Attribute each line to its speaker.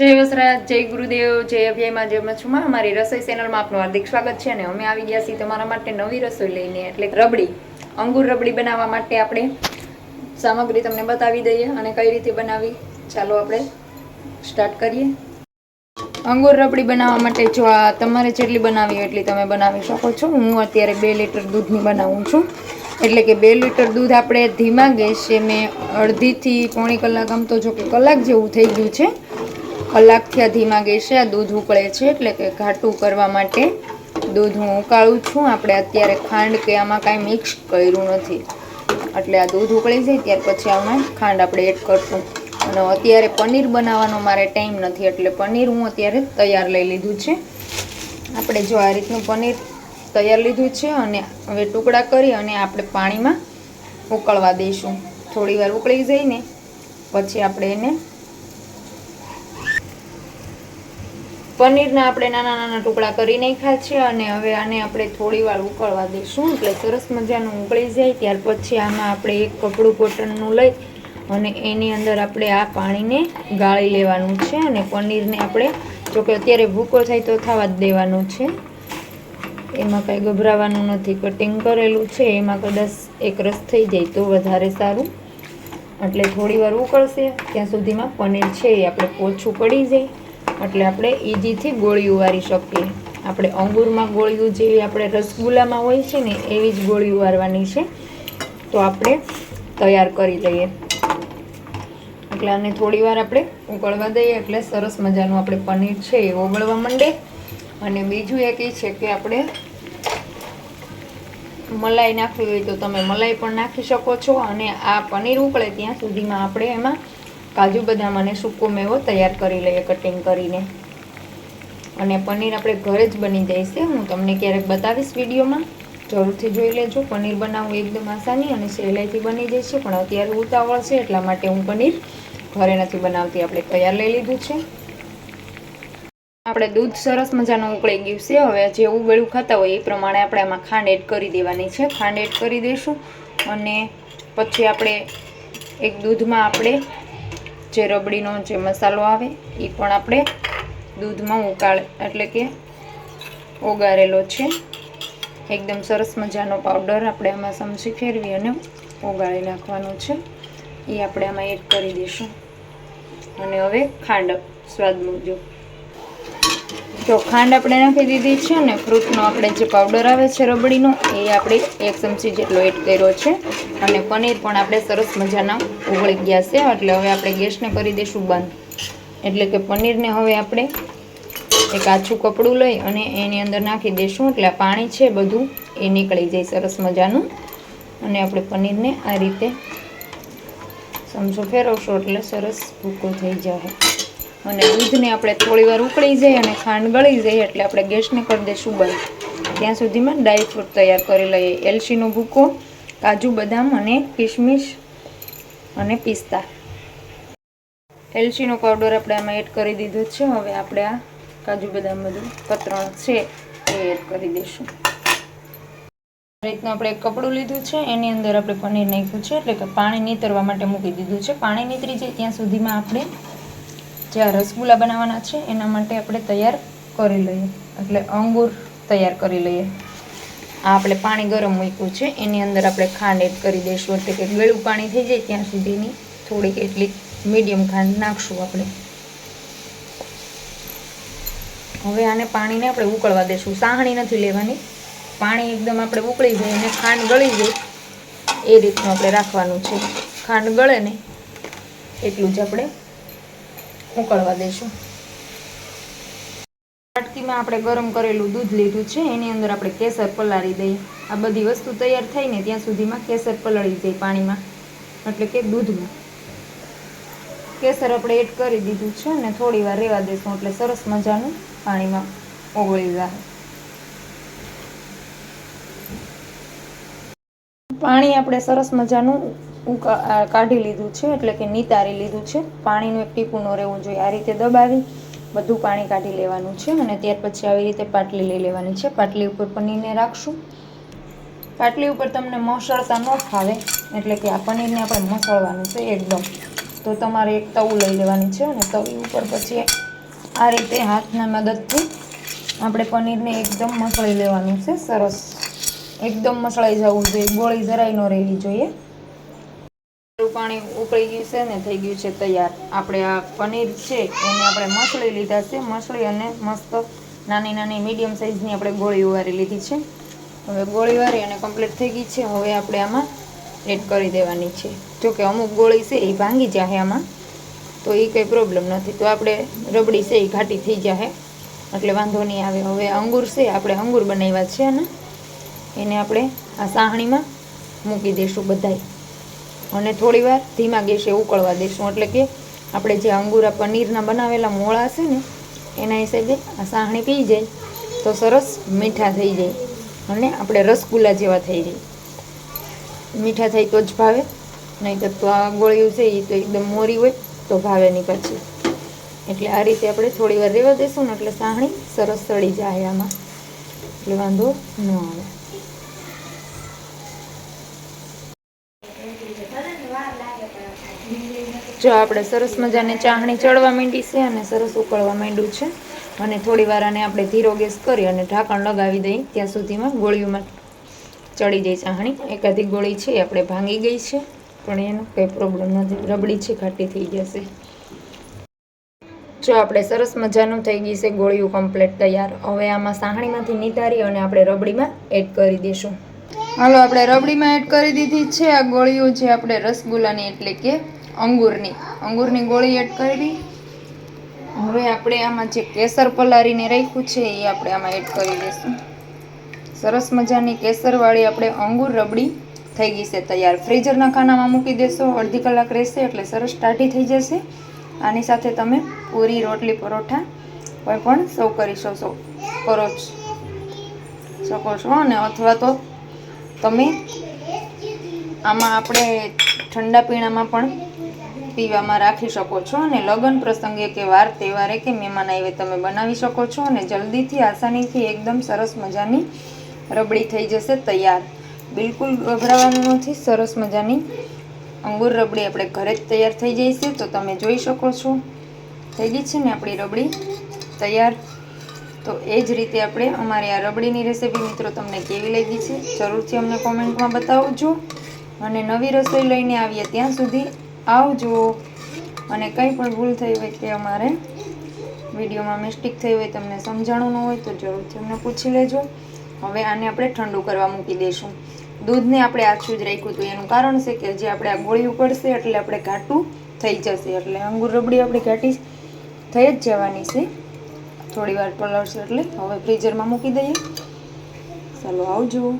Speaker 1: જય વસરાજ, જય ગુરુદેવ, જય અભ્યાયમાં જય મચ્છુમાં અમારી રસોઈ ચેનલમાં આપનું હાર્દિક સ્વાગત છે અને અમે આવી ગયા છીએ તમારા માટે નવી રસોઈ લઈને, એટલે રબડી, અંગુર રબડી બનાવવા માટે આપણે સામગ્રી તમને બતાવી દઈએ અને કઈ રીતે બનાવી, ચાલો આપણે સ્ટાર્ટ કરીએ. અંગુર રબડી બનાવવા માટે જો આ તમારે જેટલી બનાવી એટલી તમે બનાવી શકો છો. હું અત્યારે બે લીટર દૂધની બનાવું છું. એટલે કે બે લીટર દૂધ આપણે ધીમા ગેસે મેં અડધીથી પોણી કલાક, આમ તો જો કે કલાક જેવું થઈ ગયું છે. કલાકથી આ ધીમા ગેસે, આ દૂધ ઉકળે છે, એટલે કે ઘાટું કરવા માટે દૂધ હું ઉકાળું છું. આપણે અત્યારે ખાંડ કે આમાં કાંઈ મિક્સ કર્યું નથી. એટલે આ દૂધ ઉકળી જાય, ત્યાર પછી આમાં ખાંડ આપણે એડ કરશું. અને અત્યારે પનીર બનાવવાનો મારે ટાઈમ નથી, એટલે પનીર હું અત્યારે તૈયાર લઈ લીધું છે. આપણે જો આ રીતનું પનીર તૈયાર લીધું છે અને હવે ટુકડા કરી અને આપણે પાણીમાં ઉકળવા દઈશું. થોડી વાર ઉકળી જઈને પછી આપણે એને પનીરના આપણે નાના નાના ટુકડા કરી નાખ્યા છે અને હવે આને આપણે થોડી વાર ઉકળવા દઈશું, એટલે સરસ મજાનું ઉકળી જાય. ત્યાર પછી આમાં આપણે એક કપડું કોટનનું લઈ અને એની અંદર આપણે આ પાણીને ગાળી લેવાનું છે અને પનીરને આપણે જોકે અત્યારે ભૂકો થાય તો થવા જ દેવાનું છે. એમાં કાંઈ ગભરાવાનું નથી, કટિંગ કરેલું છે, એમાં કદાચ એક રસ થઈ જાય તો વધારે સારું. એટલે થોડી વાર ઉકળશે, ત્યાં સુધીમાં પનીર છે એ આપણે પોછું પડી જાય. એટલે આપણે ઇઝીથી ગોળી વારી શકીએ. આપણે અંગૂરમાં ગોળીઓ જેવી આપણે રસગુલ્લામાં હોય છે ને, એવી જ ગોળી વારવાની છે. તો આપણે તૈયાર કરી લઈએ એટલે આને થોડી વાર આપણે ઉકળવા દઈએ, એટલે સરસ મજાનું આપણે પનીર છે એ ઓગળવા માંડે. અને બીજું એક એ છે કે આપણે મલાઈ નાખવી હોય તો તમે મલાઈ પણ નાખી શકો છો. અને આ પનીર ઉકળે ત્યાં સુધીમાં આપણે એમાં કાજુ બદામ અને સૂકો મેવો તૈયાર કરી લઈએ કટિંગ કરીને. અને પનીર આપણે ઘરે જ બની જાય છે. હું તમને ક્યારેક બતાવીશ વિડીયોમાં. જરૂરથી જોઈ લેજો. પનીર બનાવવું એકદમ આસાની અને સહેલાઈથી બની જાય છે. પણ અત્યારે ઉતાવળ છે, એટલા માટે હું પનીર ઘરે નથી બનાવતી. આપણે તૈયાર લઈ લીધું છે. આપણે દૂધ સરસ મજાનું ઉકળી ગયું છે. હવે જે ઉગળ્યું ખાતા હોય એ પ્રમાણે આપણે આમાં ખાંડ એડ કરી દેવાની છે. ખાંડ એડ કરી દઈશું અને પછી આપણે એક દૂધમાં આપણે જે રબડીનો જે મસાલો આવે એ પણ આપણે દૂધમાં ઉકાળ. એટલે કે ઓગારેલો છે. એકદમ સરસ મજાનો પાવડર આપણે આમાં સમજી ફેરવી અને ઓગાળી નાખવાનો છે. એ આપણે આમાં એડ કરી દઈશું. અને હવે ખાંડ સ્વાદ મુજબ જો ખાંડ આપણે નાખી દીધી છે અને ફ્રૂટનો આપણે જે પાવડર આવે છે રબડીનો, એ આપણે એક ચમચી જેટલો એડ કર્યો છે. અને પનીર પણ આપણે સરસ મજાના ઉગળી ગયા છે, એટલે હવે આપણે ગેસને કરી દઈશું બંધ. એટલે કે પનીરને હવે આપણે એક આછું કપડું લઈ અને એની અંદર નાખી દઈશું, એટલે પાણી છે બધું એ નીકળી જાય સરસ મજાનું. અને આપણે પનીરને આ રીતે સમજો ફેરવશો એટલે સરસ ભૂકો થઈ જાય અને દૂધને આપણે થોડી વાર ઉકળી જાય અને ખાંડ ગળી જાય એટલે આપણે ગેસને કરી દઈશું બંધ. ત્યાં સુધીમાં ડ્રાય ફ્રૂટ તૈયાર કરી લઈએ. એલચીનો ભૂકો, કાજુ બદામ અને કિશમિશ અને પિસ્તા. એલચીનો પાવડર આપણે આમાં એડ કરી દીધો છે. હવે આપણે આ કાજુ બદામ બધું કતરણ છે એ એડ કરી દઈશું. રીતનું આપણે એક કપડું લીધું છે. એની અંદર આપણે પનીર નાખ્યું છે. એટલે કે પાણી નીતરવા માટે મૂકી દીધું છે. પાણી નીતરી જાય ત્યાં સુધીમાં આપણે જે આ રસગુલ્લા બનાવવાના છે, એના માટે આપણે તૈયાર કરી લઈએ. એટલે અંગૂર તૈયાર કરી લઈએ. આ આપણે પાણી ગરમ મૂક્યું છે. એની અંદર આપણે ખાંડ એડ કરી દઈશું. એટલે કે ગળું પાણી થઈ જાય ત્યાં સુધીની થોડીક એટલી મીડિયમ ખાંડ નાખશું આપણે. હવે આને પાણીને આપણે ઉકળવા દઈશું. સાહણી નથી લેવાની. પાણી એકદમ આપણે ઉકળી જાય અને ખાંડ ગળી જાય. એ રીતનું આપણે રાખવાનું છે. ખાંડ ગળે ને એટલું જ આપણે ઉકળવા દઈશું વાટકીમાં આપણે ગરમ કરેલું દૂધ લીધું છે, એની અંદર આપણે કેસર પલાળી દઈએ. આ બધી વસ્તુ તૈયાર થાય ને ત્યાં સુધીમાં કેસર પલાળી જાય પાણીમાં. એટલે કે દૂધમાં. કેસર આપણે એડ કરી દીધું છે અને થોડી વાર રહેવા દઈશું એટલે સરસ મજાનું પાણીમાં ઓગળી જાય. પાણી આપણે સરસ મજાનું કાઢી લીધું છે, એટલે કે નિતારી લીધું છે. પાણીનું એક ટીપું ન રહેવું જોઈએ આ રીતે દબાવી, બધું પાણી કાઢી લેવાનું છે અને ત્યાર પછી આવી રીતે પાટલી લઈ લેવાની છે. પાટલી ઉપર પનીરને રાખશું. પાટલી ઉપર તમને મસળતા ન ફાવે, એટલે કે આ પનીરને આપણે મસળવાનું છે એકદમ. તો તમારે એક તવું લઈ લેવાની છે અને તવી ઉપર પછી આ રીતે હાથના મદદથી આપણે પનીરને એકદમ મસળી લેવાનું છે. સરસ. એકદમ મસળાઈ જવું જોઈએ. ગોળી જરાય ન રહેવી જોઈએ. થોડું પાણી ઉકળી ગયું છે ને થઈ ગયું છે તૈયાર. આપણે આ પનીર છે એને આપણે મસળી લીધા છે. મસળી અને મસ્ત નાની નાની મીડિયમ સાઇઝની આપણે ગોળી વારી લીધી છે. હવે ગોળી વારી અને કમ્પ્લીટ થઈ ગઈ છે. હવે આપણે આમાં એડ કરી દેવાની છે. જો કે અમુક ગોળી છે એ ભાંગી જાય આમાં, તો એ કંઈ પ્રોબ્લેમ નથી. તો આપણે રબડી છે એ ઘાટી થઈ જાય એટલે વાંધો નહીં આવે. હવે અંગૂર છે, આપણે અંગૂર બનાવ્યા છે ને એને આપણે આ સાહણીમાં મૂકી દઈશું બધાય. અને થોડી વાર ધીમા ગેસે ઉકળવા દઈશું એટલે કે આપણે જે અંગૂરા પનીરના બનાવેલા મોળા હશે ને, એના હિસાબે આ સાહણી પી જાય તો સરસ મીઠા થઈ જાય અને આપણે રસગુલ્લા જેવા થઈ જાય. મીઠા થાય તો જ ભાવે નહીં તો આ ગોળીઓ છે એ તો એકદમ મોરી હોય તો ભાવે નહીં પછી. એટલે આ રીતે આપણે થોડી વાર રહેવા દઈશું ને, એટલે સાહણી સરસ સડી જાય આમાં. એટલે વાંધો ન આવે. જો આપણે સરસ મજાની ચાહણી ચડવા માંડી છે અને સરસ ઉકળવા માંડ્યું છે, અને થોડી વાર આને આપણે ધીરો ગેસ કરી અને ઢાંકણ લગાવી દઈએ, ત્યાં સુધીમાં ગોળીઓમાં ચડી જાય ચાહણી. એકાદી ગોળી છે આપણે ભાંગી ગઈ છે, પણ એનો કંઈ પ્રોબ્લેમ નથી. રબડી છે, ખાટી થઈ જશે. જો આપણે સરસ મજાનું થઈ ગઈ છે, ગોળીઓ કમ્પ્લીટ તૈયાર. હવે આમાં સાહણીમાંથી નિતારી અને આપણે રબડીમાં એડ કરી દઈશું. હાલો, આપણે રબડીમાં એડ કરી દીધી છે, આ ગોળીઓ જે આપણે રસગુલ્લાની એટલે કે અંગૂરની. અંગૂરની ગોળી એડ કરી. હવે આપણે આમાં જે કેસર પલાળીને રાખ્યું છે, એ આપણે આમાં એડ કરી દઈશું. સરસ મજાની કેસરવાળી આપણે અંગૂર રબડી થઈ ગઈ છે તૈયાર. ફ્રીઝરના ખાનામાં મૂકી દેશો, અડધી કલાક રહેશે એટલે સરસ ટાઢી થઈ જશે. આની સાથે તમે પૂરી રોટલી પરોઠા કોઈ પણ સર્વ કરી શકશો. કરો શકો છો અને અથવા તો તમે આમાં આપણે ઠંડા પીણામાં પણ પીવામાં રાખી શકો છો અને લગ્ન પ્રસંગે કે વાર તહેવારે કે મહેમાન આવે તમે બનાવી શકો છો અને જલ્દીથી આસાનીથી એકદમ સરસ મજાની રબડી થઈ જશે તૈયાર. બિલકુલ ગભરાવાનું નથી, સરસ મજાની અંગૂર રબડી આપણે ઘરે જ તૈયાર થઈ છે તો તમે જોઈ શકો છો. થઈ ગઈ છે ને આપણી રબડી તૈયાર. તો એ જ રીતે આપણે અમારી આ રબડીની રેસીપી મિત્રો તમને કેવી લાગી છે જરૂરથી અમને કોમેન્ટમાં બતાવજો. અને નવી રસોઈ લઈને આવીએ ત્યાં સુધી આવજો. અને કંઈ પણ ભૂલ થઈ હોય કે અમારે વિડીયોમાં મિસ્ટેક થઈ હોય, તમને સમજાણું ન હોય તો જરૂરથી અમને પૂછી લેજો. હવે આને આપણે ઠંડુ કરવા મૂકી દઈશું. દૂધને આપણે આછું જ રાખ્યું હતું. એનું કારણ છે કે જે આપણે આ ગોળી પડશે એટલે આપણે ઘાટું થઈ જશે. એટલે અંગૂર રબડી આપણી ઘાટી થઈ જ જવાની છે. થોડી વાર પલળશે એટલે હવે ફ્રીઝરમાં મૂકી દઈએ. ચાલો આવજો.